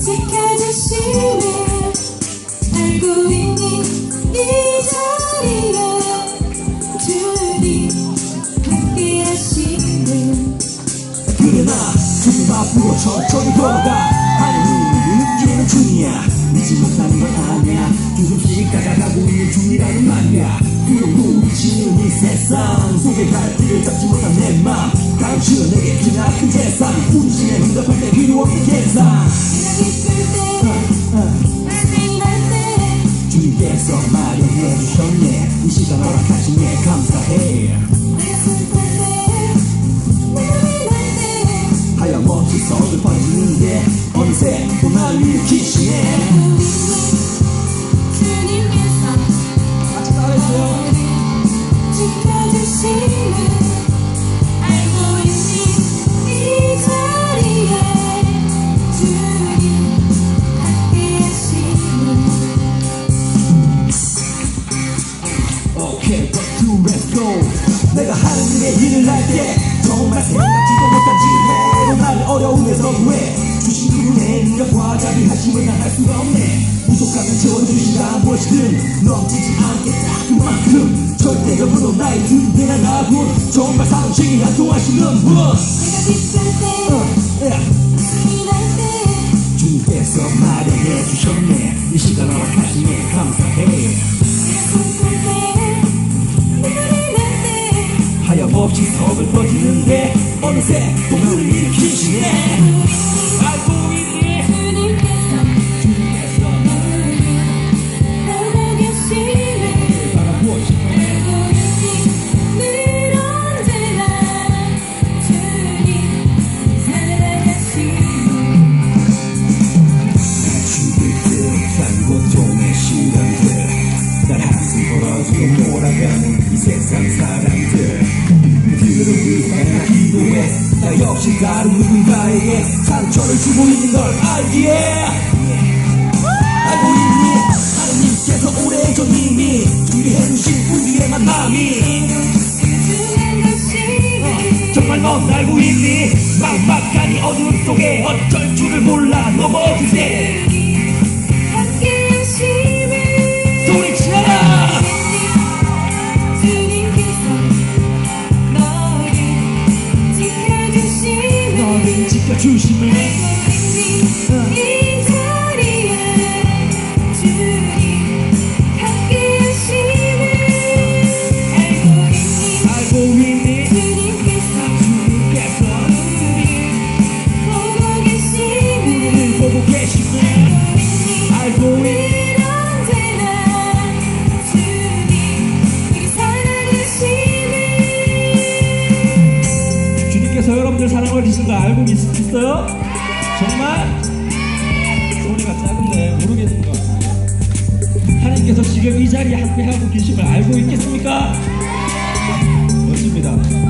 지켜주시네. 알고 주님 앞으로 천천히 걸어가. 하나님을 느끼는 중이야. 믿지 못하는 건 아니야. 조금씩 다가가고 있는 중이라는 말이야. 이 세상. 속에 갈 길을 잡지 못한 내 맘 당신은 내게 기나큰 재산. 우리 중에 응답할 때 필요 없는 계산. 기쁠 때 고민할 때 주님께서 마련해 주셨네. 이 시간 허락하시네 감사해. 눈물이 날때 하염없이 서글 퍼지는데 어느새 또 나를 일으키시네 go 내가 하는 일에 일을 할 때 정말 생각지도 못한 지혜로 나를 어려움에서 구해. 주신 그분의 능력과 자비하심을 난할 수가 없네. 부족하면 채워주시라 무엇이든 넘치지 않겠다. 그만큼 절대 여부도 나의 든든한 아군 정말 상식이 한동하시는 분 내가 기쁠 때. 고민할 때 주님께서 마련해 주셨네. 이 시간 허락하시네. 감사해 없이 서글퍼지는데 어느새 또 나를 일으키시네 알고 있니 시간들 날 한숨 벌어주고 돌아가는 이 세상 사람들 역시 다른 누군가에게 상처를 주고 있는 걸 알기에. 알고 있니 하나님께서 오래전 이미 준비해 주신 우리의 만남이. 정말 넌 알고 있니? 막막한 이 어둠 속에 어쩔 줄을 몰라. 넘어질 때 너를 지켜 하나님께서 여러분들 사랑을 주신 거 알고 있어요? 정말? 소리가 작은데 모르겠는 것 같아요. 하나님께서 지금 이 자리에 함께하고 계신 걸 알고 있겠습니까? 멋집니다.